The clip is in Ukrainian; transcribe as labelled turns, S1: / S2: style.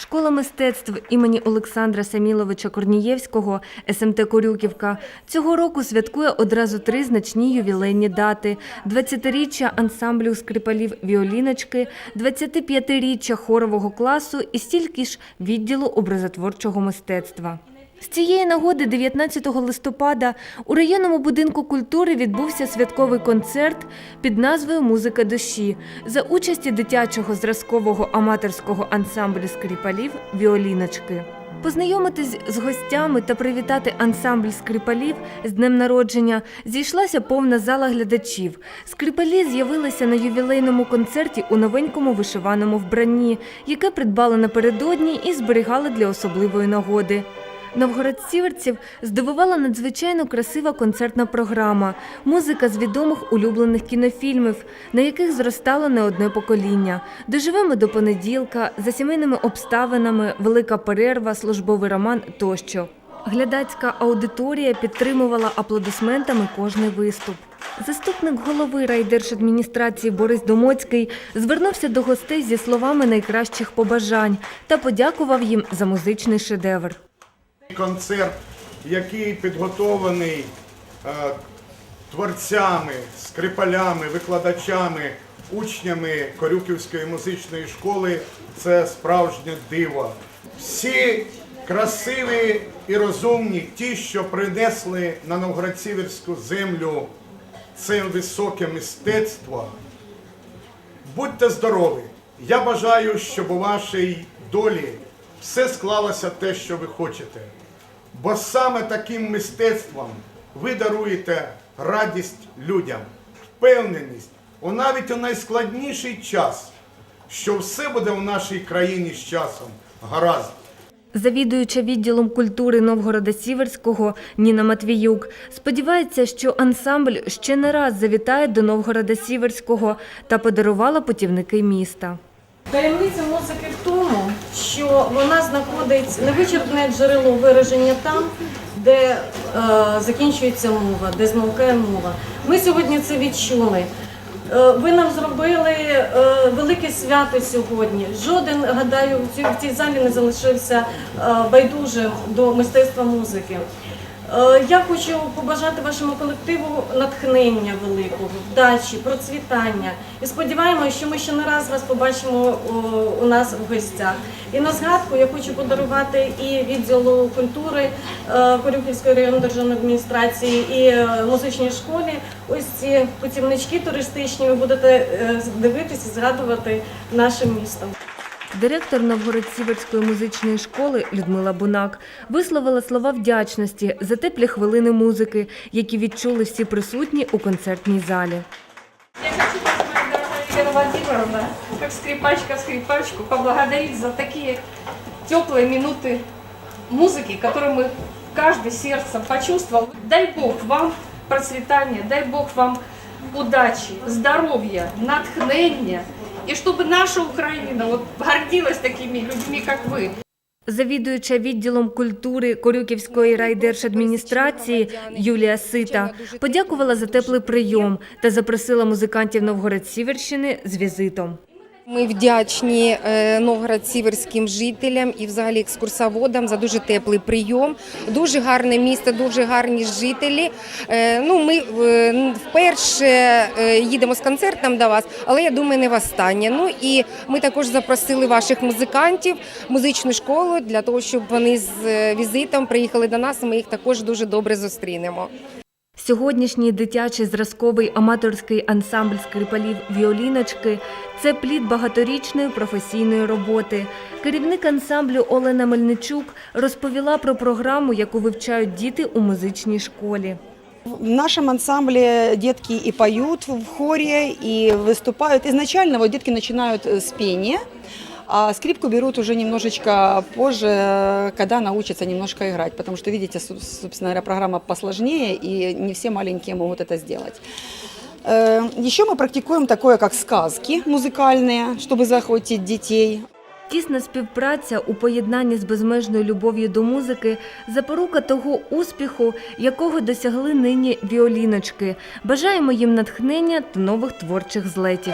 S1: Школа мистецтв імені Олександра Саміловича Корнієвського СМТ Корюківка цього року святкує одразу три значні ювілейні дати: 20-річчя ансамблю скрипалів Віоліночки, 25-річчя хорового класу і стільки ж відділу образотворчого мистецтва. З цієї нагоди 19 листопада у районному будинку культури відбувся святковий концерт під назвою Музика душі за участі дитячого зразкового аматорського ансамблю скрипалів Віоліночки. Познайомитись з гостями та привітати ансамбль скрипалів з днем народження зійшлася повна зала глядачів. Скрипалі з'явилися на ювілейному концерті у новенькому вишиваному вбранні, яке придбали напередодні і зберігали для особливої нагоди. Новгород-сіверців здивувала надзвичайно красива концертна програма, музика з відомих улюблених кінофільмів, на яких зростало не одне покоління. Доживемо до понеділка, за сімейними обставинами, велика перерва, службовий роман тощо. Глядацька аудиторія підтримувала аплодисментами кожний виступ. Заступник голови райдержадміністрації Борис Домоцький звернувся до гостей зі словами найкращих побажань та подякував їм за музичний шедевр.
S2: Концерт, який підготовлений е, творцями, скрипалями, викладачами, учнями Корюківської музичної школи, це справжнє диво. Всі красиві і розумні, ті, що принесли на Новгород-Сіверську землю це високе мистецтво. Будьте здорові! Я бажаю, щоб у вашій долі все склалося те, що ви хочете. Бо саме таким мистецтвом ви даруєте радість людям, впевненість у навіть у найскладніший час, що все буде в нашій країні з часом гаразд.
S1: Завідуюча відділом культури Новгорода Сіверського Ніна Матвіюк сподівається, що ансамбль ще не раз завітає до Новгорода Сіверського та подарувала путівники міста.
S3: Таємниця музики що вона знаходить невичерпне джерело вираження там, де е, закінчується мова, де змовкає мова. Ми сьогодні це відчули. Е, ви нам зробили е, велике свято сьогодні. Жоден, гадаю, в цій, в цій залі не залишився е, байдужим до мистецтва музики. Е, Я хочу побажати вашому колективу натхнення великого, вдачі, процвітання. І сподіваємося, що ми ще не раз вас побачимо у нас в гостях. І на згадку я хочу подарувати і відділу культури е, Корюківської районної державної адміністрації, і е, музичній школі. Ось ці путівнички туристичні. Ви будете е, дивитися, згадувати наше місто.
S1: Директор Новгород-Сіверської музичної школи Людмила Бунак висловила слова вдячності за теплі хвилини музики, які відчули всі присутні у концертній залі.
S4: Я хочу вас, моя дорогая Елена Владимировна, как скрипачка скрипачку, поблагодарить за такие теплые минуты музыки, которые мы каждый сердцем почувствовал. Дай Бог вам процветания, дай Бог вам удачи, здоровья, натхнения, и чтобы наша Украина вот гордилась такими людьми, как вы.
S1: Завідуюча відділом культури Корюківської райдержадміністрації Юлія Сита подякувала за теплий прийом та запросила музикантів Новгород-Сіверщини з візитом.
S5: Ми вдячні е, новгород-сіверським жителям і взагалі екскурсоводам за дуже теплий прийом. Дуже гарне місто, дуже гарні жителі. Е, Ну, ми е, вперше їдемо з концертом до вас, але я думаю, не востаннє. Ну і ми також запросили ваших музикантів, музичну школу для того, щоб вони з візитом приїхали до нас. Ми їх також дуже добре зустрінемо.
S1: Сьогоднішній дитячий зразковий аматорський ансамбль скрипалів Віоліночки це плід багаторічної професійної роботи. Керівник ансамблю Олена Мельничук розповіла про програму, яку вивчають діти у музичній школі.
S6: В нашем ансамбле детки и поют в хоре, и выступают. Изначально вот детки начинают э, с а скрипку берут уже немножечко позже, э, когда научатся немножко играть. Потому что, видите, су- собственно говоря, программа посложнее, и не все маленькие могут это сделать. Э, Еще мы практикуем такое, как сказки музыкальные, чтобы захватить детей.
S1: Тісна співпраця у поєднанні з безмежною любов'ю до музики запорука того успіху, якого досягли нині віоліночки. Бажаємо їм натхнення та нових творчих злетів.